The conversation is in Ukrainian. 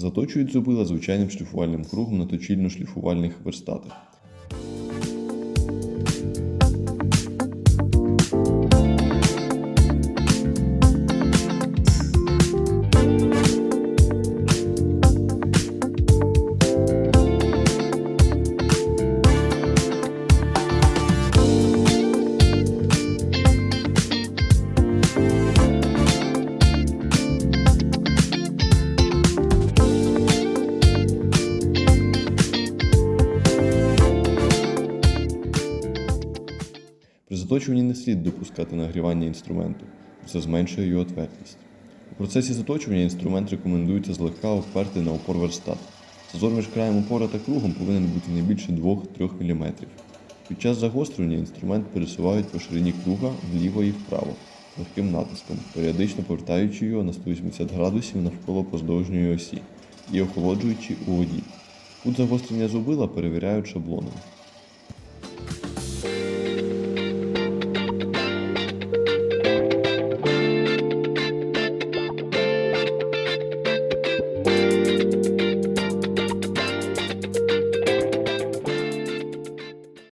Заточують зубила звичайним шліфувальним кругом на точильно-шліфувальних верстатах. Заточуванні не слід допускати нагрівання інструменту, це зменшує його твердість. У процесі заточування інструмент рекомендується злегка обперти на опор верстат. Зазор між краєм опора та кругом повинен бути не більше 2-3 мм. Під час загострювання інструмент пересувають по ширині круга вліво і вправо легким натиском, періодично повертаючи його на 180 градусів навколо поздовжньої осі і охолоджуючи у воді. Кут загострення зубила перевіряють шаблоном.